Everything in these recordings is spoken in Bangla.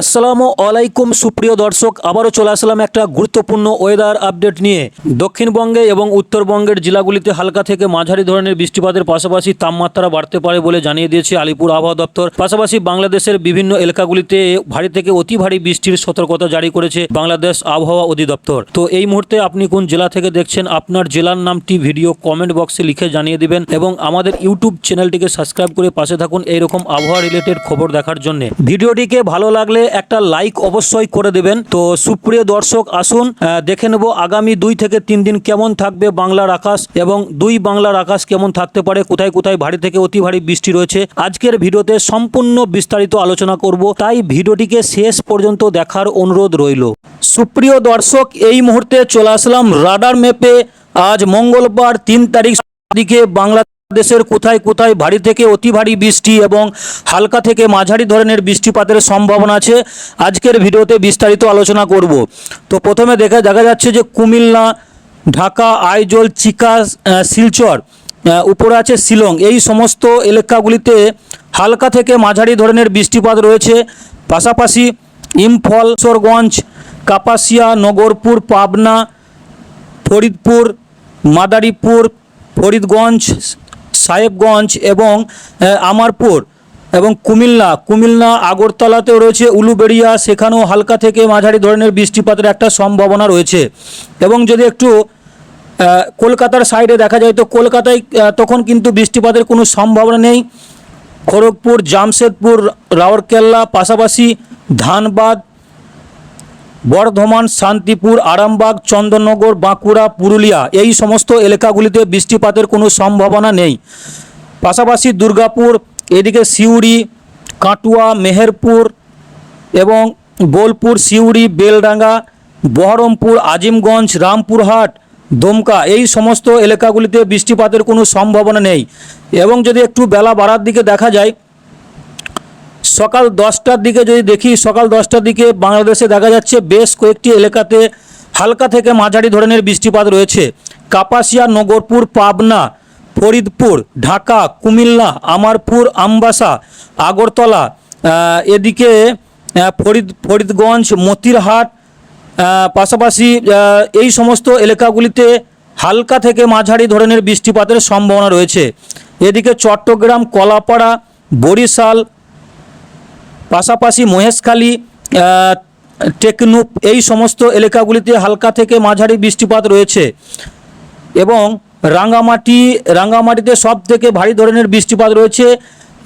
আসসালামু আলাইকুম সুপ্রিয় দর্শক, আবারও চলে আসলাম একটা গুরুত্বপূর্ণ ওয়েদার আপডেট নিয়ে। দক্ষিণবঙ্গে এবং উত্তরবঙ্গের জেলাগুলিতে হালকা থেকে মাঝারি ধরনের বৃষ্টিপাতের পাশাপাশি তাপমাত্রা বাড়তে পারে বলে জানিয়ে দিয়েছে আলিপুর আবহাওয়া দপ্তর। পাশাপাশি বাংলাদেশের বিভিন্ন এলাকাগুলিতে ভারী থেকে অতি ভারী বৃষ্টির সতর্কতা জারি করেছে বাংলাদেশ আবহাওয়া অধিদপ্তর। তো এই মুহূর্তে আপনি কোন জেলা থেকে দেখছেন, আপনার জেলার নামটি ভিডিও কমেন্ট বক্সে লিখে জানিয়ে দিবেন এবং আমাদের ইউটিউব চ্যানেলটিকে সাবস্ক্রাইব করে পাশে থাকুন এইরকম আবহাওয়া রিলেটেড খবর দেখার জন্য। ভিডিওটিকে ভালো লাগলে একটা লাইক অবশ্যই করে দেবেন। তো সুপ্রিয় দর্শক, আসুন দেখে নেব আগামী দুই থেকে তিন দিন কেমন থাকবে বাংলার আকাশ এবং দুই বাংলার আকাশ কেমন থাকতে পারে, কোথায় কোথায় ভারী থেকে অতি ভারী বৃষ্টি রয়েছে। আজকের ভিডিওতে সম্পূর্ণ বিস্তারিত আলোচনা করব, তাই ভিডিওটিকে শেষ পর্যন্ত দেখার অনুরোধ রইল। সুপ্রিয় দর্শক, এই মুহূর্তে চলে আসলাম রাডার ম্যাপে। আজ মঙ্গলবার তিন তারিখ দিকে বাংলাদেশের কোথায় কোথায় ভারী থেকে অতি ভারী বৃষ্টি এবং হালকা থেকে মাঝারি ধরনের বৃষ্টিপাতের সম্ভাবনা আছে, আজকের ভিডিওতে বিস্তারিত আলোচনা করব। তো প্রথমে দেখা দেখা যাচ্ছে যে কুমিল্লা, ঢাকা, আইজল, চিকা শিলচর উপরে আছে শিলং। এই সমস্ত এলাকাগুলিতে হালকা থেকে মাঝারি ধরনের বৃষ্টিপাত রয়েছে। পাশাপাশি ইম্ফল, কিশোরগঞ্জ, কাপাসিয়া, নগরপুর, পাবনা, ফরিদপুর, মাদারীপুর, ফরিদগঞ্জ সাহেবগঞ্জ এবং আমারপুর এবং কুমিল্লা। কুমিল্লা আগরতলাতেও রয়েছে উলুবেড়িয়া, সেখানেও হালকা থেকে মাঝারি ধরনের বৃষ্টিপাতের একটা সম্ভাবনা রয়েছে। এবং যদি একটু কলকাতার সাইডে দেখা যায়, তো কলকাতায় তখন কিন্তু বৃষ্টিপাতের কোনো সম্ভাবনা নেই। খড়গপুর, জামশেদপুর রাউরকেল্লা পাশাপাশি ধানবাদ বর্ধমান, শান্তিপুর, আরামবাগ চন্দননগর বাঁকুড়া, পুরুলিয়া এই সমস্ত এলাকাগুলিতে বৃষ্টিপাতের কোনো সম্ভাবনা নেই। পাশাপাশি দুর্গাপুর, এদিকে সিউড়ি, কাটুয়া, মেহেরপুর এবং বোলপুর, সিউড়ি, বেলডাঙ্গা, বহরমপুর, আজিমগঞ্জ, রামপুরহাট, দমকা এই সমস্ত এলাকাগুলিতে বৃষ্টিপাতের কোনো সম্ভাবনা নেই। এবং যদি একটু বেলা বাড়ার দিকে দেখা যায় সকাল দশটার দিকে যদি দেখি, সকাল দশটার দিকে বাংলাদেশে দেখা যাচ্ছে বেশ কয়েকটি এলাকাতে হালকা থেকে মাঝারি ধরনের বৃষ্টিপাত রয়েছে। কাপাসিয়া, নগরপুর, পাবনা, ফরিদপুর, ঢাকা, কুমিল্লা, আমারপুর, আমবাসা, আগরতলা এদিকে ফরিদ, ফরিদগঞ্জ, মতিরহাট পাশাপাশি এই সমস্ত এলাকাগুলিতে হালকা থেকে মাঝারি ধরনের বৃষ্টিপাতের সম্ভাবনা রয়েছে। এদিকে চট্টগ্রাম, কলাপাড়া, বরিশাল পাশাপাশি মহেশখালী টেকনুপ, এই সমস্ত এলাকাগুলিতে হালকা থেকে মাঝারি বৃষ্টিপাত রয়েছে এবং রাঙ্গামাটি, রাঙ্গামাটিতে সব থেকে ভারী ধরনের বৃষ্টিপাত রয়েছে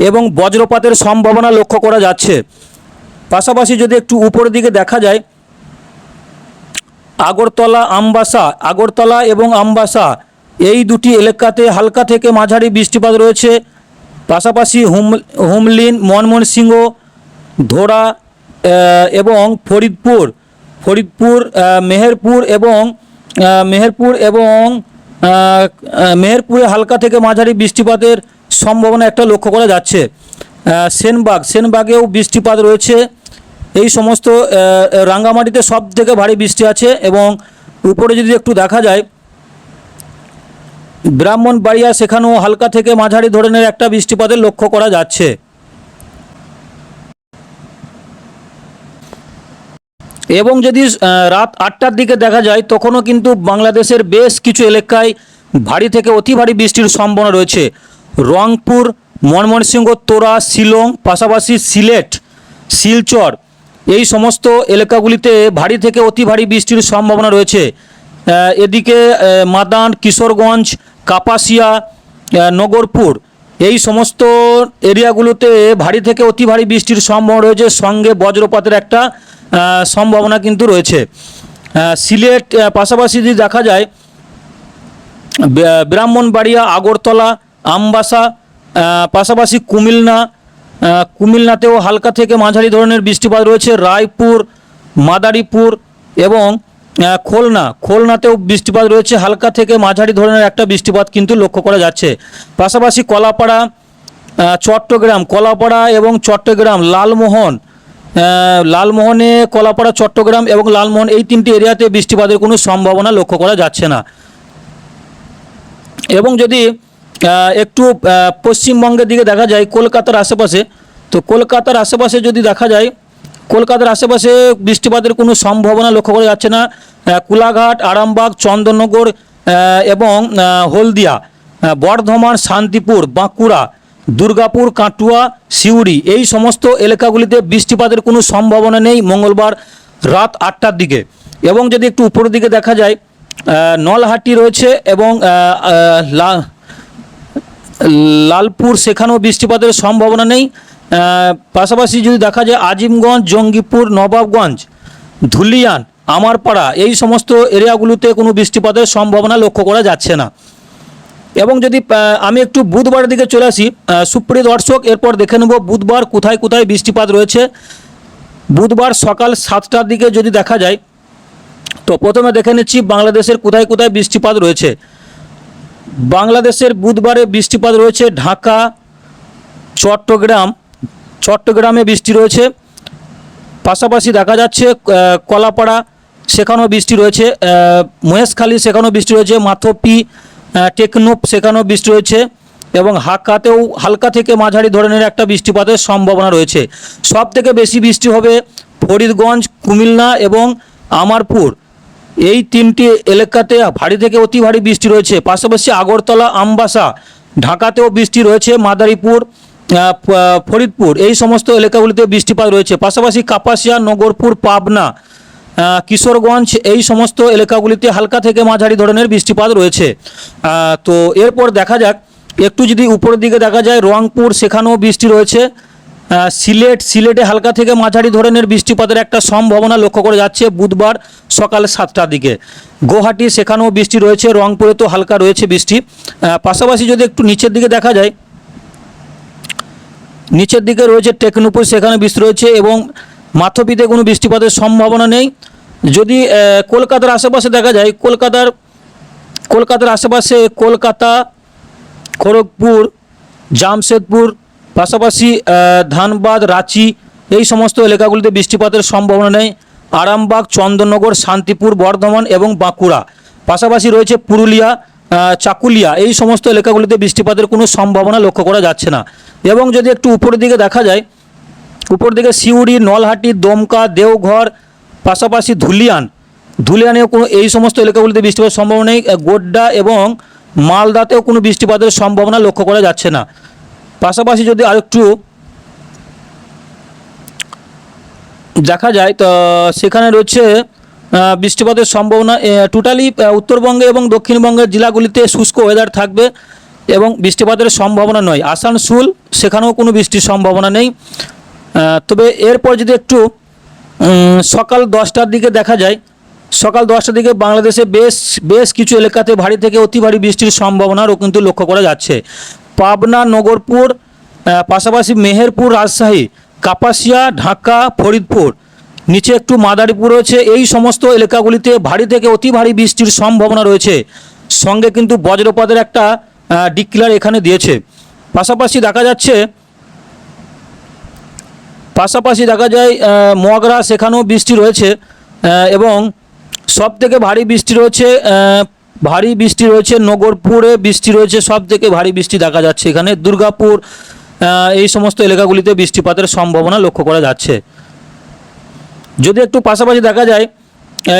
এবং বজ্রপাতের সম্ভাবনা লক্ষ্য করা যাচ্ছে। পাশাপাশি যদি একটু উপরের দিকে দেখা যায়, আগরতলা, আমবাসা, আগরতলা এবং আমবাসা, এই দুটি এলাকাতে হালকা থেকে মাঝারি বৃষ্টিপাত রয়েছে। পাশাপাশি হুম, হুমলিন ময়মনসিংহ ধোড়া এবং ফরিদপুর ফরিদপুর মেহেরপুর এবং মেহেরপুর এবং মেহেরপুরে হালকা থেকে মাঝারি বৃষ্টিপাতের সম্ভাবনা একটা লক্ষ্য করা যাচ্ছে। সেনবাগ, সেনবাগেও বৃষ্টিপাত রয়েছে। এই সমস্ত রাঙ্গামাটিতে সব থেকে ভারী বৃষ্টি আছে এবং উপরে যদি একটু দেখা যায়, ব্রাহ্মণবাড়িয়া সেখানেও হালকা থেকে মাঝারি ধরনের একটা বৃষ্টিপাতের লক্ষ্য করা যাচ্ছে। এবং যদি রাত আটটার দিকে দেখা যায়, তখনও কিন্তু বাংলাদেশের বেশ কিছু এলাকায় ভারী থেকে অতি ভারী বৃষ্টির সম্ভাবনা রয়েছে। রংপুর, ময়মনসিংহ, তোরা, শিলং, পাশাপাশি সিলেট, শিলচর, এই সমস্ত এলাকাগুলিতে ভারী থেকে অতি ভারী বৃষ্টির সম্ভাবনা রয়েছে। এদিকে মাদান, কিশোরগঞ্জ, কাপাসিয়া নগরপুর, এই সমস্ত এরিয়াগুলোতে ভারী থেকে অতি ভারী বৃষ্টির সম্ভাবনা রয়েছে। সঙ্গে বজ্রপাতের একটা সম্ভাবনা কিন্তু রয়েছে। সিলেট পাশাপাশি যদি দেখা যায় ব্রাহ্মণবাড়িয়া আগরতলা আমবাসা পাশাপাশি কুমিল্লা আহ, কুমিল্লাতেও হালকা থেকে মাঝারি ধরনের বৃষ্টিপাত রয়েছে। রায়পুর মাদারীপুর এবং খুলনা। খুলনাতেও বৃষ্টিপাত রয়েছে। হালকা থেকে মাঝারি ধরনের একটা বৃষ্টিপাত কিন্তু লক্ষ্য করা যাচ্ছে। পাশাপাশি কলাপাড়া চট্টগ্রাম কলাপাড়া এবং চট্টগ্রাম লালমোহন লালমোহনে কলাপাড়া, চট্টগ্রাম এবং লালমোহন এই তিনটি এরিয়াতে বৃষ্টিপাতের কোনো সম্ভাবনা লক্ষ্য করা যাচ্ছে না। এবং যদি একটু পশ্চিমবঙ্গের দিকে দেখা যায় কলকাতার আশেপাশে, তো কলকাতার আশেপাশে যদি দেখা যায়, কলকাতার আশেপাশে বৃষ্টিপাতের কোনো সম্ভাবনা লক্ষ্য করা যাচ্ছে না। কুলাঘাট, আরামবাগ, চন্দননগর এবং হলদিয়া বর্ধমান, শান্তিপুর, বাঁকুড়া দুর্গাপুর, কাটুয়া, সিউড়ি এই সমস্ত এলাকাগুলিতে বৃষ্টিপাতের কোনো সম্ভাবনা নেই মঙ্গলবার রাত আটটার দিকে। এবং যদি একটু উপরের দিকে দেখা যায় নলহাটি রয়েছে এবং লালপুর সেখানেও বৃষ্টিপাতের সম্ভাবনা নেই। পাশাপাশি যদি দেখা যায় আজিমগঞ্জ, জঙ্গিপুর, নবাবগঞ্জ, ধুলিয়ান, আমারপাড়া এই সমস্ত এরিয়াগুলোতে কোনো বৃষ্টিপাতের সম্ভাবনা লক্ষ্য করা যাচ্ছে না। এবং যদি আমি একটু বুধবারের দিকে চলে আসি সুপ্রিয় দর্শক, এরপর দেখে নেব বুধবার কোথায় কোথায় বৃষ্টিপাত রয়েছে। বুধবার সকাল সাতটার দিকে যদি দেখা যায়, তো প্রথমে দেখে নিচ্ছি বাংলাদেশের কোথায় কোথায় বৃষ্টিপাত রয়েছে। বাংলাদেশের বুধবারে বৃষ্টিপাত রয়েছে ঢাকা, চট্টগ্রাম, চট্টগ্রামে বৃষ্টি রয়েছে। পাশাপাশি দেখা যাচ্ছে কলাপাড়া, সেখানেও বৃষ্টি রয়েছে মহেশখালী, সেখানেও বৃষ্টি রয়েছে, মাথপি আহ, টেকনোপ সেখানেও বৃষ্টি রয়েছে এবং হাক্কাতেও হালকা থেকে মাঝারি ধরনের একটা বৃষ্টিপাতের সম্ভাবনা রয়েছে। সব থেকে বেশি বৃষ্টি হবে ফরিদগঞ্জ কুমিল্লা এবং আমারপুর। এই তিনটি এলাকাতে ভারী থেকে অতি ভারী বৃষ্টি রয়েছে। পাশাপাশি আগরতলা আমবাসা ঢাকাতেও বৃষ্টি রয়েছে। মাদারীপুর ফরিদপুর এই সমস্ত এলাকাগুলিতে বৃষ্টিপাত রয়েছে। পাশাপাশি কাপাসিয়া নগরপুর পাবনা কিশোরগঞ্জ, এই সমস্ত এলাকাগুলিতে হালকা থেকে মাঝারি ধরনের বৃষ্টিপাত রয়েছে। তো এরপর দেখা যাক, একটু যদি উপরের দিকে দেখা যায়, রংপুর, সেখানেও বৃষ্টি রয়েছে। সিলেট, সিলেটে হালকা থেকে মাঝারি ধরনের বৃষ্টিপাতের একটা সম্ভাবনা লক্ষ্য করা যাচ্ছে বুধবার সকাল সাতটার দিকে। গুয়াহাটি, সেখানেও বৃষ্টি রয়েছে, রংপুরে তো হালকা রয়েছে বৃষ্টি। পাশাপাশি যদি একটু নিচের দিকে দেখা যায়, নিচের দিকে রয়েছে টেকনুপুর, সেখানে বৃষ্টি রয়েছে এবং মাথপিতে কোনো বৃষ্টিপাতের সম্ভাবনা নেই। যদি কলকাতার আশেপাশে দেখা যায়, কলকাতার কলকাতার আশেপাশে কলকাতা, খড়গপুর, জামশেদপুর, পাশাপাশি ধানবাদ, রাঁচি, এই সমস্ত এলাকাগুলিতে বৃষ্টিপাতের সম্ভাবনা নেই। আরামবাগ, চন্দননগর, শান্তিপুর, বর্ধমান এবং বাঁকুড়া। পাশাপাশি রয়েছে পুরুলিয়া চাকুলিয়া। এই সমস্ত এলাকাগুলিতে বৃষ্টিপাতের কোনো সম্ভাবনা লক্ষ্য করা যাচ্ছে না। এবং যদি একটু উপরের দিকে দেখা যায় উপর দিকে সিউড়ি, নলহাটি, দমকা, দেওঘর, পাশাপাশি ধুলিয়ান। ধুলিয়ানেও কোনো এই সমস্ত এলাকাগুলিতে বৃষ্টিপাতের সম্ভাবনা নেই। গোড্ডা এবং মালদাতেও কোনো বৃষ্টিপাতের সম্ভাবনা লক্ষ্য করা যাচ্ছে না। পাশাপাশি যদি আরেকটু দেখা যায়, তো সেখানে রয়েছে বৃষ্টিপাতের সম্ভাবনা। টোটালি উত্তরবঙ্গে এবং দক্ষিণবঙ্গের জেলাগুলিতে শুষ্ক ওয়েদার থাকবে এবং বৃষ্টিপাতের সম্ভাবনা নয়। আসানসোল, সেখানেও কোনো বৃষ্টির সম্ভাবনা নেই। তবে এরপর যদি একটু সকাল দশটার দিকে দেখা যায়, সকাল দশটার দিকে বাংলাদেশে বেশ বেশ কিছু এলাকাতে ভারী থেকে অতি ভারী বৃষ্টির সম্ভাবনারও কিন্তু লক্ষ্য করা যাচ্ছে। পাবনা, নগরপুর পাশাপাশি মেহেরপুর, রাজশাহী, কাপাসিয়া, ঢাকা, ফরিদপুর, নিচে একটু মাদারীপুর রয়েছে। এই সমস্ত এলাকাগুলিতে ভারী থেকে অতি ভারী বৃষ্টির সম্ভাবনা রয়েছে। সঙ্গে কিন্তু বজ্রপাতের একটা ডিক্লার এখানে দিয়েছে। পাশাপাশি দেখা যাচ্ছে পাশাপাশি দেখা যায় মগরা সেখানেও বৃষ্টি রয়েছে এবং সব থেকে ভারী বৃষ্টি রয়েছে ভারী বৃষ্টি রয়েছে নগরপুরে, বৃষ্টি রয়েছে সব থেকে ভারী বৃষ্টি দেখা যাচ্ছে এখানে, দুর্গাপুর এই সমস্ত এলাকাগুলিতে বৃষ্টিপাতের সম্ভাবনা লক্ষ্য করা যাচ্ছে। যদি একটু পাশাপাশি দেখা যায়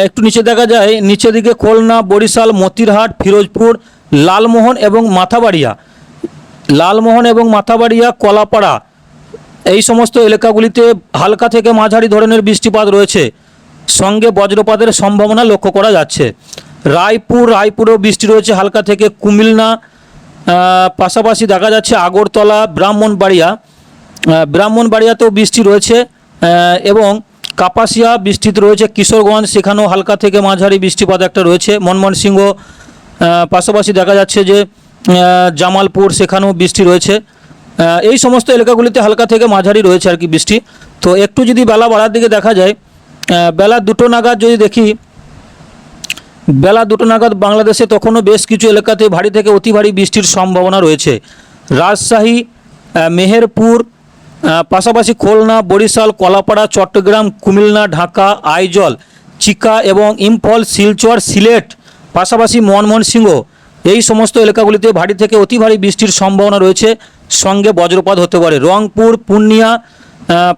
একটু নিচে দেখা যায় নিচের দিকে খুলনা, বরিশাল, মতিরহাট, ফিরোজপুর, লালমোহন এবং মাথাবাড়িয়া, লালমোহন এবং মাথাবাড়িয়া, কলাপাড়া এই সমস্ত এলাকাগুলিতে হালকা থেকে মাঝারি ধরনের বৃষ্টিপাত রয়েছে। সঙ্গে বজ্রপাতের সম্ভাবনা লক্ষ্য করা যাচ্ছে। রায়পুর, রায়পুরেও বৃষ্টি রয়েছে হালকা থেকে কুমিল্লা পাশাপাশি দেখা যাচ্ছে আগরতলা, ব্রাহ্মণবাড়িয়া। ব্রাহ্মণবাড়িয়াতেও বৃষ্টি রয়েছে এবং কাপাসিয়া বৃষ্টিতে রয়েছে, কিশোরগঞ্জ, সেখানেও হালকা থেকে মাঝারি বৃষ্টিপাত একটা রয়েছে। মনমোহনসিংহ পাশাপাশি দেখা যাচ্ছে যে জামালপুর, সেখানেও বৃষ্টি রয়েছে। এই সমস্ত এলাকাগুলিতে হালকা থেকে মাঝারি রয়েছে আর কি বৃষ্টি। তো একটু যদি বেলা বাড়ার দিকে দেখা যায় বেলা দুটো নাগাদ যদি দেখি, বেলা দুটো নাগাদ বাংলাদেশে তখনও বেশ কিছু এলাকাতে ভারী থেকে অতি ভারী বৃষ্টির সম্ভাবনা রয়েছে। রাজশাহী মেহেরপুর পাশাপাশি খুলনা, বরিশাল, কলাপাড়া, চট্টগ্রাম, কুমিল্লা, ঢাকা, আইজল, চিকা এবং ইম্ফল, শিলচর, সিলেট, পাশাপাশি ময়মনসিংহ, এই সমস্ত এলাকাগুলিতে ভারী থেকে অতি ভারী বৃষ্টির সম্ভাবনা রয়েছে। সঙ্গে বজ্রপাত হতে পারে। রংপুর, পূর্ণিয়া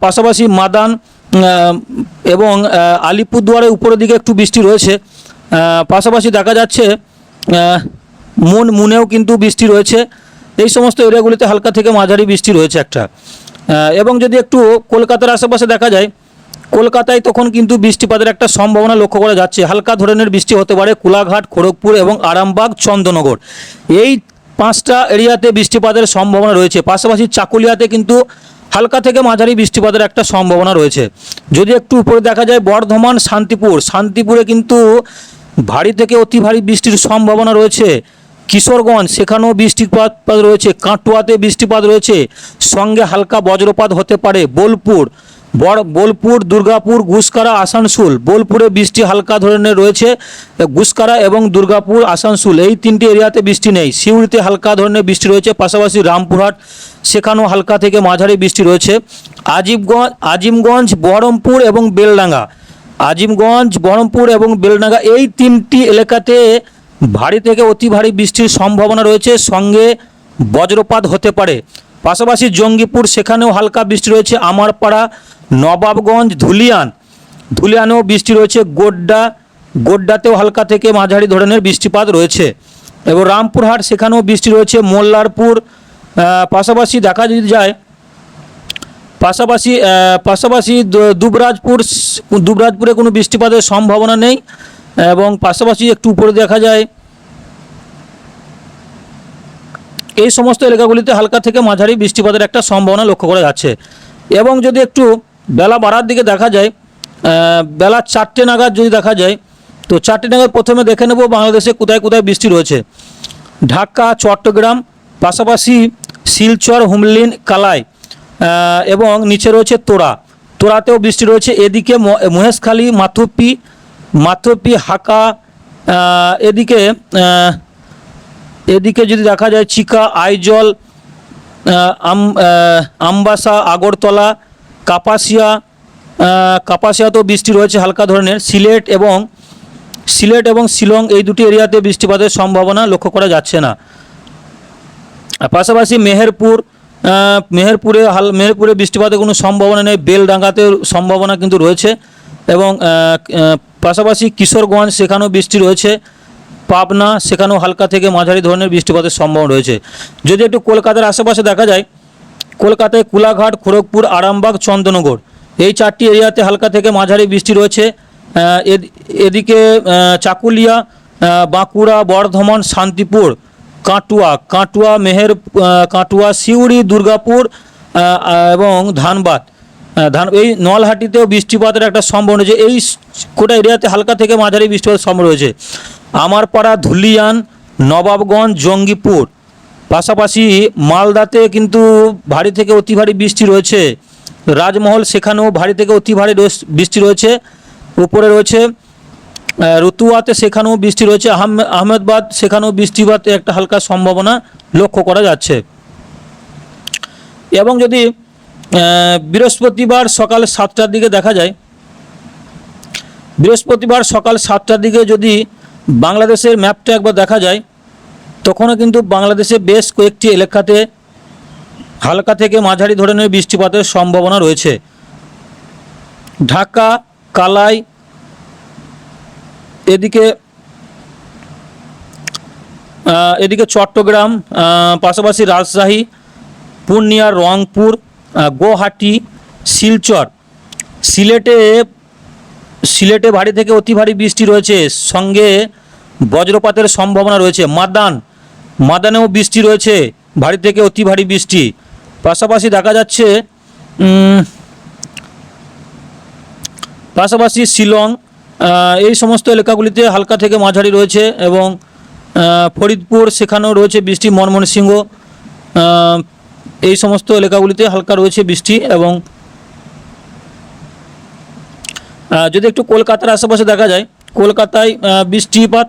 পাশাপাশি মাদান এবং আলিপুরদুয়ারের উপরের দিকে একটু বৃষ্টি রয়েছে। পাশাপাশি দেখা যাচ্ছে মুন মুনেও কিন্তু বৃষ্টি রয়েছে। এই সমস্ত এরিয়াগুলিতে হালকা থেকে মাঝারি বৃষ্টি রয়েছে একটা। এবং যদি একটু কলকাতার আশেপাশে দেখা যায়, কলকাতায় তখন কিন্তু বৃষ্টিপাতের একটা সম্ভাবনা লক্ষ্য করা যাচ্ছে। হালকা ধরনের বৃষ্টি হতে পারে কোলাঘাট, খড়গপুর এবং আরামবাগ, চন্দ্রনগর। এই পাঁচটা এরিয়াতে বৃষ্টিপাতের সম্ভাবনা রয়েছে। পাশাপাশি চাকুলিয়াতে কিন্তু হালকা থেকে মাঝারি বৃষ্টিপাতের একটা সম্ভাবনা রয়েছে। যদি একটু উপরে দেখা যায়, বর্ধমান, শান্তিপুর। শান্তিপুরে কিন্তু ভারী থেকে অতি ভারী বৃষ্টির সম্ভাবনা রয়েছে। কিশোরগঞ্জ, সেখানেও বৃষ্টিপাত রয়েছে। কাটোয়াতে বৃষ্টিপাত রয়েছে। সঙ্গে হালকা বজ্রপাত হতে পারে। বোলপুর বড় বোলপুর, দুর্গাপুর, গুসকারা, আসানসোল। বোলপুরে বৃষ্টি হালকা ধরনের রয়েছে। গুসকারা এবং দুর্গাপুর, আসানসোল এই তিনটি এরিয়াতে বৃষ্টি নেই। সিউড়িতে হালকা ধরনের বৃষ্টি রয়েছে, পাশাপাশি রামপুরহাট, সেখানেও হালকা থেকে মাঝারি বৃষ্টি রয়েছে। আজিমগঞ্জ আজিমগঞ্জ, বহরমপুর এবং বেলডাঙ্গা। আজিমগঞ্জ, বহরমপুর এবং বেলডাঙ্গা এই তিনটি এলাকাতে ভারী থেকে অতি ভারী বৃষ্টির সম্ভাবনা রয়েছে। সঙ্গে বজ্রপাত হতে পারে। পাশাপাশি জঙ্গিপুর, সেখানেও হালকা বৃষ্টি রয়েছে। আমারপাড়া, নবাবগঞ্জ, ধুলিয়ান। ধুলিয়ানেও বৃষ্টি রয়েছে। গোড্ডা, গোড্ডাতেও হালকা থেকে মাঝারি ধরনের বৃষ্টিপাত রয়েছে। এবং রামপুরহাট, সেখানেও বৃষ্টি রয়েছে। মোল্লারপুর পাশাপাশি দেখা যায়, পাশাপাশি পাশাপাশি দুবরাজপুর, দুবরাজপুরে কোনো বৃষ্টিপাতের সম্ভাবনা নেই। এবং পাশাপাশি একটু উপরে দেখা যায় এই সমস্ত এলাকাগুলিতে হালকা থেকে মাঝারি বৃষ্টিপাতের একটা সম্ভাবনা লক্ষ্য করা যাচ্ছে। এবং যদি একটু বেলা বাড়ার দিকে দেখা যায় বেলা চারটে নাগাদ যদি দেখা যায়, তো চারটে নাগাদ প্রথমে দেখে নেব বাংলাদেশে কোথায় কোথায় বৃষ্টি রয়েছে। ঢাকা, চট্টগ্রাম, পাশাপাশি শিলচর, হুমলিন, কালাই এবং নিচে রয়েছে তোরা। তোরাতেও বৃষ্টি রয়েছে। এদিকে মহেশখালী, মাথুপি মাথুপি, হাকা এদিকে এদিকে যদি দেখা যায় চিকা, আইজল আমবাসা, আগরতলা, কাপাসিয়া কাপাসিয়াতেও বৃষ্টি রয়েছে হালকা ধরনের। সিলেট এবং সিলেট এবং শিলং এই দুটি এরিয়াতে বৃষ্টিপাতের সম্ভাবনা লক্ষ্য করা যাচ্ছে না। পাশাপাশি মেহেরপুর মেহেরপুরে হাল, মেহেরপুরে বৃষ্টিপাতের কোনো সম্ভাবনা নেই বেলডাঙ্গাতে সম্ভাবনা কিন্তু রয়েছে এবং পাশাপাশি কিশোরগঞ্জ, সেখানেও বৃষ্টি রয়েছে। পাবনা, সেখানেও হালকা থেকে মাঝারি ধরনের বৃষ্টিপাতের সম্ভাবনা রয়েছে। যদি একটু কলকাতার আশেপাশে দেখা যায়, কলকাতায় কোলাঘাট, খড়গপুর, আরামবাগ চন্দ্রনগর এই চারটি এরিয়াতে হালকা থেকে মাঝারি বৃষ্টি রয়েছে। এদিকে চাকুলিয়া বাঁকুড়া, বর্ধমান, শান্তিপুর, কাটুয়া কাটুয়া, মেহের কাটুয়া, সিউড়ি, দুর্গাপুর এবং ধানবাদ। ধান, এই নলহাটিতেও বৃষ্টিপাতের একটা সম্ভাবনা রয়েছে। এই কোটা এরিয়াতে হালকা থেকে মাঝারি বৃষ্টিপাতের সম্ভাবনা রয়েছে। আমারপাড়া ধুলিয়ান, নবাবগঞ্জ, জঙ্গিপুর। পাশাপাশি মালদাতে কিন্তু ভারী থেকে অতি ভারী বৃষ্টি রয়েছে। রাজমহল সেখানেও ভারী থেকে অতি ভারী বৃষ্টি রয়েছে। উপরে রয়েছে রতুয়াতে সেখানেও বৃষ্টি রয়েছে। আহমে, আহমেদাবাদ সেখানেও বৃষ্টিপাতের একটা হালকা সম্ভাবনা লক্ষ্য করা যাচ্ছে। এবং যদি বৃহস্পতিবার সকাল সাতটার দিকে দেখা যায়, বৃহস্পতিবার সকাল সাতটার দিকে যদি বাংলাদেশের ম্যাপটা একবার দেখা যায়, তখনও কিন্তু বাংলাদেশে বেশ কয়েকটি এলাকাতে হালকা থেকে মাঝারি ধরনের বৃষ্টিপাতের সম্ভাবনা রয়েছে। ঢাকা, কালাই, এদিকে এদিকে চট্টগ্রাম পাশাপাশি রাজশাহী, পূর্ণিয়া, রংপুর গুয়াহাটি, শিলচর। সিলেটে সিলেটে ভারী থেকে অতি ভারী বৃষ্টি রয়েছে। সঙ্গে বজ্রপাতের সম্ভাবনা রয়েছে। মাদান মাদানেও বৃষ্টি রয়েছে। ভারী থেকে অতি ভারী বৃষ্টি। পাশাপাশি দেখা যাচ্ছে পাশাপাশি শিলং এই সমস্ত এলাকাগুলিতে হালকা থেকে মাঝারি রয়েছে এবং ফরিদপুর সেখানেও রয়েছে বৃষ্টি ময়মনসিংহ আহ, এই সমস্ত এলাকাগুলিতে হালকা রয়েছে বৃষ্টি এবং যদি একটু কলকাতার আশেপাশে দেখা যায়, কলকাতায় বৃষ্টিপাত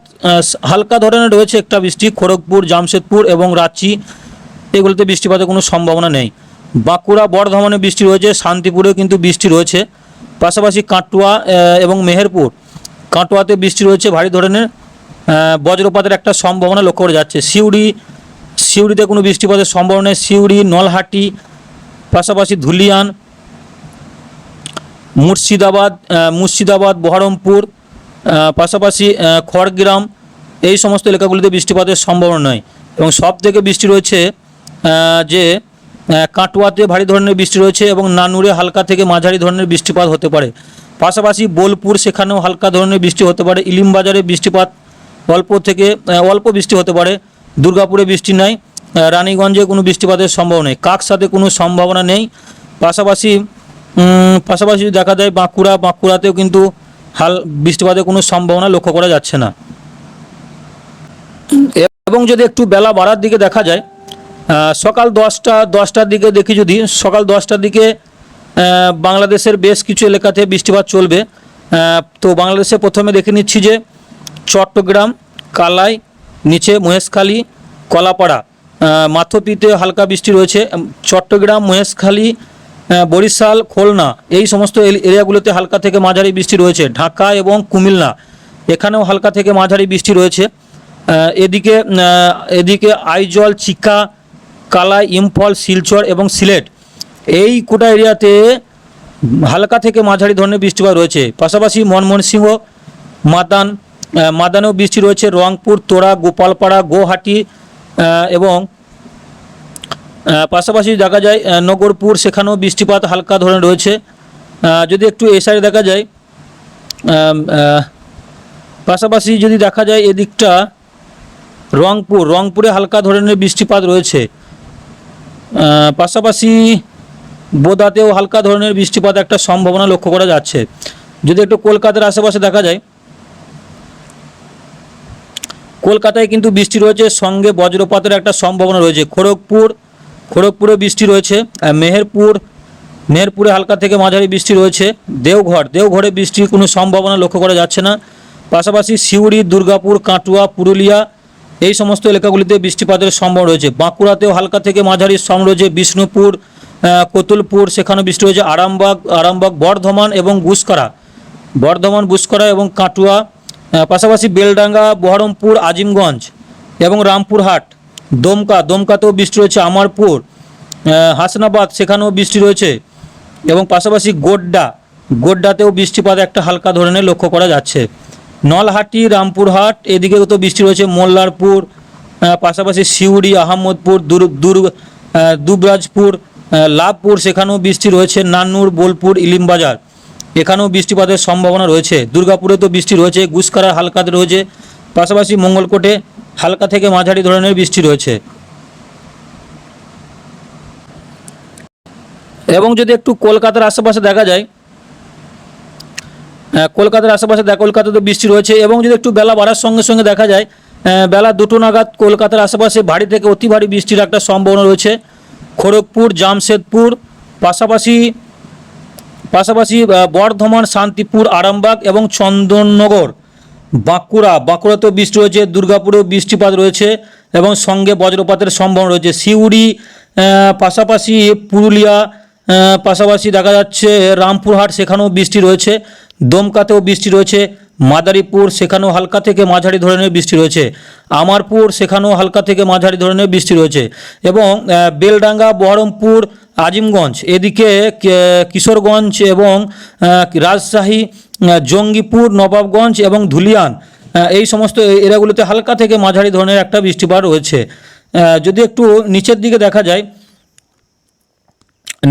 হালকা ধরনের রয়েছে একটা বৃষ্টি, খড়গপুর, জামশেদপুর এবং রাঁচি। এগুলোতে বৃষ্টিপাতের কোনো সম্ভাবনা নেই। বাঁকুড়া, বর্ধমানে বৃষ্টি রয়েছে, শান্তিপুরেও কিন্তু বৃষ্টি রয়েছে। পাশাপাশি কাটোয়া এবং মেহেরপুর। কাটোয়াতে বৃষ্টি রয়েছে ভারী ধরনের বজ্রপাতের একটা সম্ভাবনা লক্ষ্য করা যাচ্ছে। সিউড়ি, সিউড়িতে কোনো বৃষ্টিপাতের সম্ভাবনা নেই। সিউড়ি, নলহাটি, পাশাপাশি ধুলিয়ান মুর্শিদাবাদ মুর্শিদাবাদ, বহরমপুর পাশাপাশি খড়গ্রাম, এই সমস্ত এলাকাগুলিতে বৃষ্টিপাতের সম্ভাবনা নয় এবং সব থেকে বৃষ্টি রয়েছে যে কাটোয়াতে ভারী ধরনের বৃষ্টি রয়েছে এবং নানুরে হালকা থেকে মাঝারি ধরনের বৃষ্টিপাত হতে পারে। পাশাপাশি বোলপুর সেখানেও হালকা ধরনের বৃষ্টি হতে পারে। ইলিমবাজারে বৃষ্টিপাত অল্প থেকে অল্প বৃষ্টি হতে পারে। দুর্গাপুরে বৃষ্টি নাই। রানীগঞ্জে কোনো বৃষ্টিপাতের সম্ভাবনা নেই। কাকসাতে কোনো সম্ভাবনা নেই। পাশাপাশি পাশাপাশি দেখা যায় বাঁকুড়া, বাঁকুড়াতেও কিন্তু হাল, বৃষ্টিপাতের কোনো সম্ভাবনা লক্ষ্য করা যাচ্ছে না। এবং যদি একটু বেলা বাড়ার দিকে দেখা যায় সকাল দশটা, দশটার দিকে দেখি যদি, সকাল দশটার দিকে বাংলাদেশের বেশ কিছু এলাকাতে বৃষ্টিপাত চলবে। তো বাংলাদেশে প্রথমে দেখে নিচ্ছি যে চট্টগ্রাম, কালাই, নিচে মহেশখালী, কলাপাড়া মাথপিতে হালকা বৃষ্টি রয়েছে। চট্টগ্রাম, মহেশখালী বরিশাল খুলনা এই সমস্ত এরিয়াগুলোতে হালকা থেকে মাঝারি বৃষ্টি রয়েছে। ঢাকা এবং কুমিল্লা এখানেও হালকা থেকে মাঝারি বৃষ্টি রয়েছে। এদিকে এদিকে আইজল চিকা কালাই ইম্ফল শিলচর এবং সিলেট এই কোটা এরিয়াতে হালকা থেকে মাঝারি ধরনের বৃষ্টিপাত রয়েছে। পাশাপাশি ময়মনসিংহ মাদান মাদানেও বৃষ্টি রয়েছে। রংপুর তোরা গোপালপাড়া গুয়াহাটি আহ, এবং পাশাপাশি দেখা যায় নগরপুর, সেখানেও বৃষ্টিপাত হালকা ধরনের রয়েছে। যদি একটু এ সাইডে দেখা যায় পাশাপাশি যদি দেখা যায় এদিকটা রংপুর, রংপুরে হালকা ধরনের বৃষ্টিপাত রয়েছে। পাশাপাশি বোদাতেও হালকা ধরনের বৃষ্টিপাত একটা সম্ভাবনা লক্ষ্য করা যাচ্ছে। যদি একটু কলকাতার আশেপাশে দেখা যায়, কলকাতায় কিন্তু বৃষ্টি রয়েছে, সঙ্গে বজ্রপাতের একটা সম্ভাবনা রয়েছে। খড়গপুর খড়গপুরে বৃষ্টি রয়েছে মেহেরপুর, মেহেরপুরে হালকা থেকে মাঝারি বৃষ্টি রয়েছে, দেওঘর, দেওঘরে বৃষ্টির কোনো সম্ভাবনা লক্ষ্য করা যাচ্ছে না। পাশাপাশি সিউড়ি, দুর্গাপুর, কাটুয়া, পুরুলিয়া, এই সমস্ত এলাকাগুলিতে বৃষ্টিপাতের সম্ভাবনা রয়েছে। বাঁকুড়াতেও হালকা থেকে মাঝারি সম রয়েছে, বিষ্ণুপুর কতুলপুর সেখানে বৃষ্টি রয়েছে। আরামবাগ আরামবাগ, বর্ধমান এবং গুসকরা। বর্ধমান বুসকরা এবং কাটুয়া পাশাপাশি বেলডাঙ্গা, বহরমপুর, আজিমগঞ্জ এবং রামপুরহাট। দমকা, দমকাতেও বৃষ্টি রয়েছে আমারপুর হাসনাবাদ, সেখানেও বৃষ্টি রয়েছে এবং পাশাপাশি গোড্ডা, গোড্ডাতেও বৃষ্টিপাত একটা হালকা ধরনের লক্ষ্য করা যাচ্ছে। নলহাটি, রামপুরহাট, এদিকেও তো বৃষ্টি রয়েছে, মোল্লারপুর পাশাপাশি সিউড়ি, আহমদপুর, দুর দুর দুবরাজপুর লাভপুর, সেখানেও বৃষ্টি রয়েছে, নান্নুর, বোলপুর, ইলিমবাজার, এখানেও বৃষ্টিপাতের সম্ভাবনা রয়েছে। দুর্গাপুরে তো বৃষ্টি রয়েছে গুসকারা হালকাতে রয়েছে, পাশাপাশি মঙ্গলকোটে হালকা থেকে মাঝারি ধরনের বৃষ্টি রয়েছে। এবং যদি একটু কলকাতার আশেপাশে দেখা যায় কলকাতার আশেপাশে দেখ কলকাতাতে বৃষ্টি রয়েছে এবং যদি একটু বেলা বাড়ার সঙ্গে সঙ্গে দেখা যায় বেলা দুটো নাগাদ কলকাতার আশেপাশে ভারী থেকে অতি ভারী বৃষ্টির একটা সম্ভাবনা রয়েছে। খড়গপুর, জামশেদপুর, পাশাপাশি পাশাপাশি বর্ধমান, শান্তিপুর, আরামবাগ এবং চন্দননগর। বাঁকুড়া। বাঁকুড়াতেও বৃষ্টি রয়েছে দুর্গাপুরেও বৃষ্টিপাত রয়েছে এবং সঙ্গে বজ্রপাতের সম্ভাবনা রয়েছে। সিউড়ি পাশাপাশি পুরুলিয়া পাশাপাশি দেখা যাচ্ছে রামপুরহাট, সেখানেও বৃষ্টি রয়েছে। দমকাতেও বৃষ্টি রয়েছে। মাদারীপুর, সেখানেও হালকা থেকে মাঝারি ধরনের বৃষ্টি রয়েছে। আমারপুর, সেখানেও হালকা থেকে মাঝারি ধরনের বৃষ্টি রয়েছে এবং বেলডাঙ্গা, বহরমপুর আজিমগঞ্জ, এদিকে কিশোরগঞ্জ এবং রাজশাহী জঙ্গিপুর, নবাবগঞ্জ এবং ধুলিয়ান এই সমস্ত এরিয়াগুলোতে হালকা থেকে মাঝারি ধরনের একটা বৃষ্টিপাত রয়েছে। যদি একটু নিচের দিকে দেখা যায়,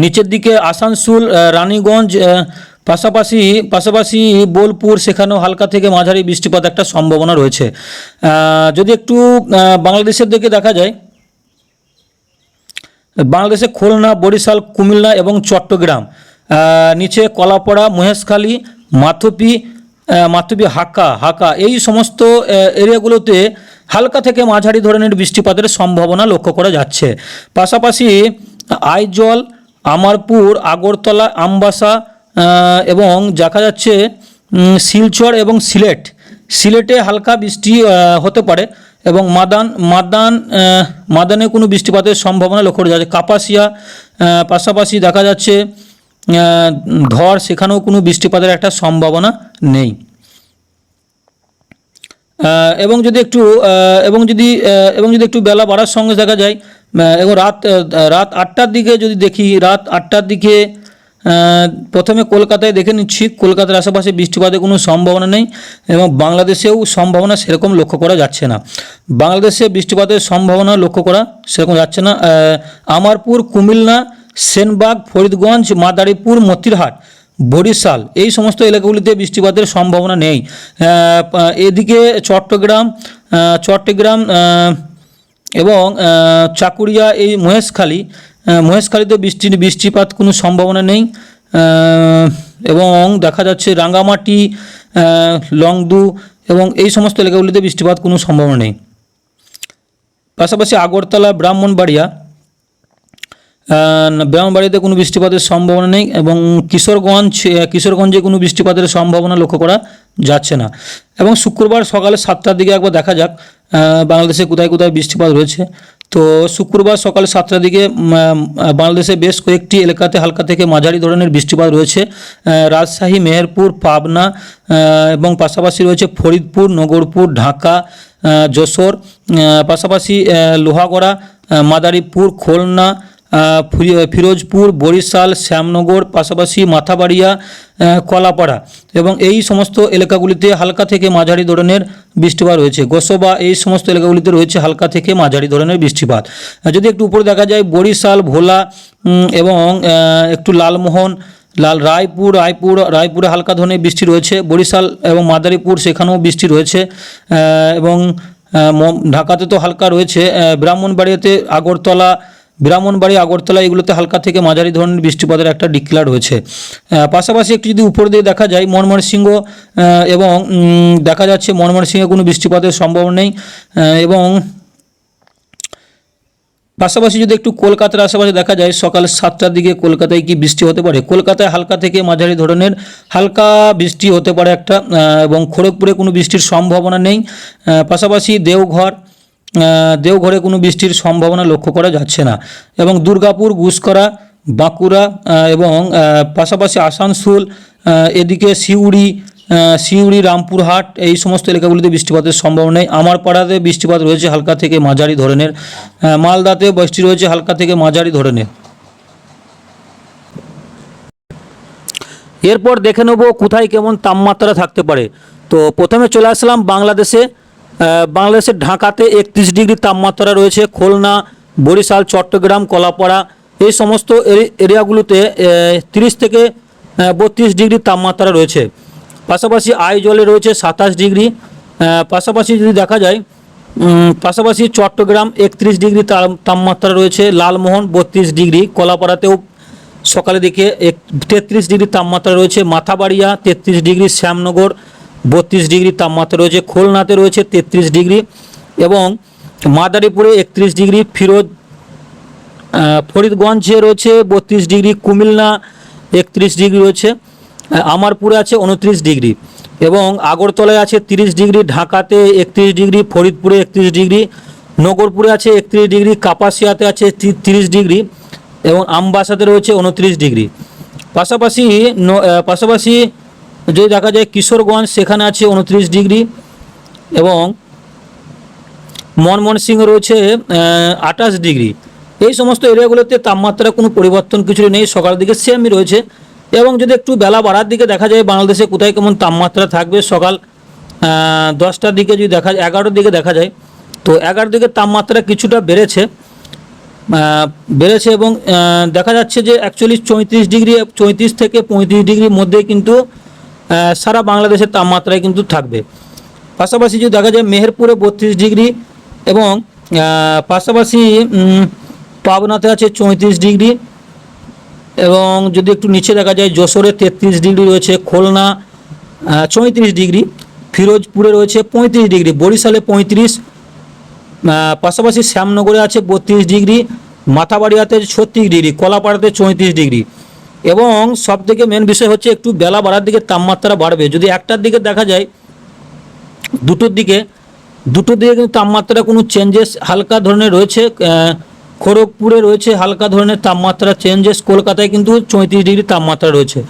নিচের দিকে আসানসোল রানীগঞ্জ পাশাপাশি পাশাপাশি বোলপুর, সেখানেও হালকা থেকে মাঝারি বৃষ্টিপাত একটা সম্ভাবনা রয়েছে। যদি একটু বাংলাদেশের দিকে দেখা যায় বাংলাদেশে খুলনা, বরিশাল, কুমিল্লা এবং চট্টগ্রাম। নিচে কলাপাড়া, মহেশখালী, মাথুপি মাথুপি, হাকা হাকা। এই সমস্ত এরিয়াগুলোতে হালকা থেকে মাঝারি ধরনের বৃষ্টিপাতের সম্ভাবনা লক্ষ্য করা যাচ্ছে। পাশাপাশি আইজল, আমারপুর, আগরতলা, আমবাসা এবং দেখা যাচ্ছে শিলচর এবং সিলেট। সিলেটে হালকা বৃষ্টি হতে পারে। এবং মাদান মাদান মাদানে কোনো বৃষ্টিপাতের সম্ভাবনা লক্ষ্য করা যাচ্ছে। কাপাসিয়া পাশাপাশি দেখা যাচ্ছে ধর সেখানেও কোনো বৃষ্টিপাতের একটা সম্ভাবনা নেই। এবং যদি একটু এবং যদি এবং যদি একটু বেলা বাড়ার সঙ্গে দেখা যায় এবং রাত রাত আটটার দিকে যদি দেখি, রাত আটটার দিকে প্রথমে কলকাতায় দেখে নিচ্ছি। কলকাতার আশেপাশে বৃষ্টিপাতের কোনো সম্ভাবনা নেই এবং বাংলাদেশেও সম্ভাবনা সেরকম লক্ষ্য করা যাচ্ছে না। বাংলাদেশে বৃষ্টিপাতের সম্ভাবনা লক্ষ্য করা সেরকম যাচ্ছে না। আমারপুর, কুমিল্লা, সেনবাগ, ফরিদগঞ্জ, মাদারীপুর, মতিরহাট, বরিশাল এই সমস্ত এলাকাগুলিতে বৃষ্টিপাতের সম্ভাবনা নেই। এদিকে চট্টগ্রাম চট্টগ্রাম এবং চাকুরিয়া, এই মহেশখালী মহেশখালীতে বৃষ্টির বৃষ্টিপাত কোনো সম্ভাবনা নেই। এবং দেখা যাচ্ছে রাঙ্গামাটি লংদু এবং এই সমস্ত এলাকাগুলিতে বৃষ্টিপাত কোনো সম্ভাবনা নেই। পাশাপাশি আগরতলা, ব্রাহ্মণবাড়িয়া ব্রাহ্মণবাড়িতে কোনো বৃষ্টিপাতের সম্ভাবনা নেই এবং কিশোরগঞ্জ কিশোরগঞ্জে কোনো বৃষ্টিপাতের সম্ভাবনা লক্ষ্য করা যাচ্ছে না। এবং শুক্রবার সকালে সাতটার দিকে একবার দেখা যাক বাংলাদেশে কোথায় কোথায় বৃষ্টিপাত রয়েছে তো শুক্রবার সকাল সাতটার দিকে বাংলাদেশে বেশ কয়েকটি এলাকাতে হালকা থেকে মাঝারি ধরনের বৃষ্টিপাত রয়েছে। রাজশাহী, মেহেরপুর, পাবনা এবং পাশাপাশি রয়েছে ফরিদপুর, নগরপুর, ঢাকা যশোর। পাশাপাশি লোহাগড়া মাদারীপুর, খুলনা ফিরোজপুর, বরিশাল, শ্যামনগর, পাশাপাশি মাথাবাড়িয়া কলাপাড়া এবং এই সমস্ত এলাকাগুলিতে হালকা থেকে মাঝারি ধরনের বৃষ্টিপাত রয়েছে। গোসবা এই সমস্ত এলাকাগুলিতে রয়েছে হালকা থেকে মাঝারি ধরনের বৃষ্টিপাত। যদি একটু উপরে দেখা যায়, বরিশাল, ভোলা এবং একটু লালমোহন, লাল রায়পুর রায়পুর, রায়পুরে হালকা ধরনের বৃষ্টি রয়েছে। বরিশাল এবং মাদারীপুর সেখানেও বৃষ্টি রয়েছে এবং ঢাকাতে তো হালকা রয়েছে। ব্রাহ্মণবাড়িয়াতে আগরতলা ব্রাহ্মণবাড়ি আগরতলা এগুলোতে হালকা থেকে মাঝারি ধরনের বৃষ্টিপাতের একটা ডিক্লার হয়েছে। পাশাপাশি একটু যদি উপর দিয়ে দেখা যায় ময়মনসিংহ আহ, এবং দেখা যাচ্ছে ময়মনসিংহে কোনো বৃষ্টিপাতের সম্ভাবনা নেই। এবং পাশাপাশি যদি একটু কলকাতার আশেপাশে দেখা যায় সকাল সাতটার দিকে কলকাতায় কি বৃষ্টি হতে পারে? কলকাতায় হালকা থেকে মাঝারি ধরনের হালকা বৃষ্টি হতে পারে একটা এবং খড়গপুরে কোনো বৃষ্টির সম্ভাবনা নেই। পাশাপাশি দেওঘর দেওঘরে কোনো বৃষ্টির সম্ভাবনা লক্ষ্য করা যাচ্ছে না। এবং দুর্গাপুর গুসকরা বাঁকুড়া এবং পাশাপাশি আসানসোল এদিকে সিউড়ি সিউড়ি, রামপুরহাট, এই সমস্ত এলাকাগুলিতে বৃষ্টিপাতের সম্ভাবনা নেই। আমার পাড়াতে বৃষ্টিপাত রয়েছে হালকা থেকে মাঝারি ধরনের। মালদাতে বৃষ্টি রয়েছে হালকা থেকে মাঝারি ধরনের। এরপর দেখে নেব কোথায় কেমন তাপমাত্রা থাকতে পারে। তো প্রথমে চলে আসলাম বাংলাদেশে। বাংলাদেশের ঢাকাতে একত্রিশ ডিগ্রি তাপমাত্রা রয়েছে, খুলনা, বরিশাল, চট্টগ্রাম, কলাপাড়া, এই সমস্ত এরিয়াগুলোতে তিরিশ থেকে বত্রিশ ডিগ্রি তাপমাত্রা রয়েছে। পাশাপাশি আইজলে রয়েছে সাতাশ ডিগ্রি। পাশাপাশি যদি দেখা যায় পাশাপাশি চট্টগ্রাম একত্রিশ ডিগ্রি তাপ- তাপমাত্রা রয়েছে, লালমোহন বত্রিশ ডিগ্রি, কলাপাড়াতেও সকালের দিকে তেত্রিশ ডিগ্রি তাপমাত্রা রয়েছে, মাথাবাড়িয়া তেত্রিশ ডিগ্রি, শ্যামনগর বত্রিশ ডিগ্রি তাপমাত্রা রয়েছে, খুলনাতে রয়েছে তেত্রিশ ডিগ্রি এবং মাদারীপুরে একত্রিশ ডিগ্রি, ফিরোজ ফরিদগঞ্জে রয়েছে বত্রিশ ডিগ্রি, কুমিল্লা একত্রিশ ডিগ্রি রয়েছে আমারপুরে আছে উনত্রিশ ডিগ্রি এবং আগরতলায় আছে তিরিশ ডিগ্রি, ঢাকাতে একত্রিশ ডিগ্রি, ফরিদপুরে একত্রিশ ডিগ্রি, নগরপুরে আছে একত্রিশ ডিগ্রি, কাপাসিয়াতে আছে তিরিশ ডিগ্রি এবং আমবাসাতে রয়েছে উনত্রিশ ডিগ্রি। পাশাপাশি পাশাপাশি যদি দেখা যায় কিশোরগঞ্জ সেখানে আছে উনত্রিশ ডিগ্রি এবং মনমোহন রয়েছে আঠাশ ডিগ্রি। এই সমস্ত এরিয়াগুলোতে তাপমাত্রা কোনো পরিবর্তন কিছু নেই, সকালের দিকে সেমই রয়েছে। এবং যদি একটু বেলা বাড়ার দিকে দেখা যায় বাংলাদেশে কোথায় কেমন তাপমাত্রা থাকবে, সকাল দশটার দিকে যদি দেখা যায় এগারোটার দিকে দেখা যায়, তো এগারোর দিকে তাপমাত্রা কিছুটা বেড়েছে বেড়েছে এবং দেখা যাচ্ছে যে অ্যাকচুয়ালি চৌত্রিশ ডিগ্রি, চৌত্রিশ থেকে পঁয়ত্রিশ ডিগ্রির মধ্যে কিন্তু সারা বাংলাদেশের তাপমাত্রায় কিন্তু থাকবে। পাশাপাশি যদি দেখা যায় মেহেরপুরে বত্রিশ ডিগ্রি এবং পাশাপাশি পাবনাতে আছে চৌত্রিশ ডিগ্রি এবং যদি একটু নিচে দেখা যায় যশোরে তেত্রিশ ডিগ্রি রয়েছে, খুলনা চৌত্রিশ ডিগ্রি, ফিরোজপুরে রয়েছে পঁয়ত্রিশ ডিগ্রি, বরিশালে পঁয়ত্রিশ পাশাপাশি শ্যামনগরে আছে বত্রিশ ডিগ্রি, মাথাবাড়িয়াতে ছত্রিশ ডিগ্রি, কলাপাড়াতে চৌত্রিশ ডিগ্রি। এবং সব থেকে মেন বিষয় হচ্ছে একটু বেলা বাড়ার দিকে তাপমাত্রা বাড়বে। যদি একটার দিকে দেখা যায়, দুটোর দিকে দুটোর দিকে কিন্তু তাপমাত্রা কোনো চেঞ্জেস হালকা ধরনের রয়েছে খড়গপুরে রয়েছে হালকা ধরনের তাপমাত্রা চেঞ্জেস কলকাতায় কিন্তু চৌত্রিশ ডিগ্রি তাপমাত্রা রয়েছে।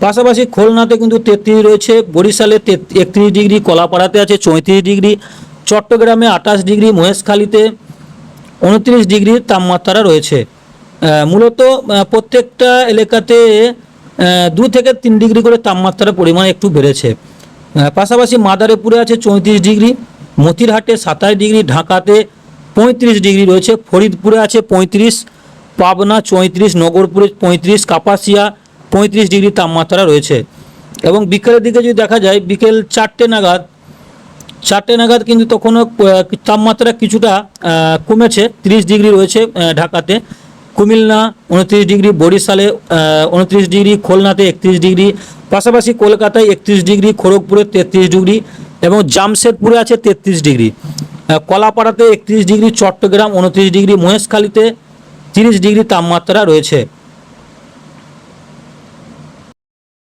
পাশাপাশি খুলনাতে কিন্তু তেত্রিশ রয়েছে, বরিশালে একত্রিশ ডিগ্রি কলাপাড়াতে আছে চৌত্রিশ ডিগ্রি চট্টগ্রামে আঠাশ ডিগ্রি মহেশখালীতে উনত্রিশ ডিগ্রির তাপমাত্রা রয়েছে। মূলত প্রত্যেকটা এলাকাতে দু থেকে তিন ডিগ্রি করে তাপমাত্রার পরিমাণ একটু বেড়েছে। পাশাপাশি মাদারীপুরে আছে চৌত্রিশ ডিগ্রি, মতিরহাটে সাতাশ ডিগ্রি, ঢাকাতে পঁয়ত্রিশ ডিগ্রি রয়েছে, ফরিদপুরে আছে পঁয়ত্রিশ, পাবনা চৌত্রিশ, নগরপুরে পঁয়ত্রিশ, কাপাসিয়া পঁয়ত্রিশ ডিগ্রি তাপমাত্রা রয়েছে। এবং বিকেলের দিকে যদি দেখা যায়, বিকেল চারটে নাগাদ চারটে নাগাদ কিন্তু তখনও তাপমাত্রা কিছুটা কমেছে, তিরিশ ডিগ্রি রয়েছে ঢাকাতে। কুমিল্লা উনত্রিশ ডিগ্রি, বরিশালে উনত্রিশ ডিগ্রি, খুলনাতে একত্রিশ ডিগ্রি, পাশাপাশি কলকাতায় একত্রিশ ডিগ্রি, খড়গপুরে তেত্রিশ ডিগ্রি এবং জামশেদপুরে আছে তেত্রিশ ডিগ্রি। কলাপাড়াতে একত্রিশ ডিগ্রি, চট্টগ্রাম উনত্রিশ ডিগ্রি, মহেশখালীতে তিরিশ ডিগ্রি তাপমাত্রা রয়েছে।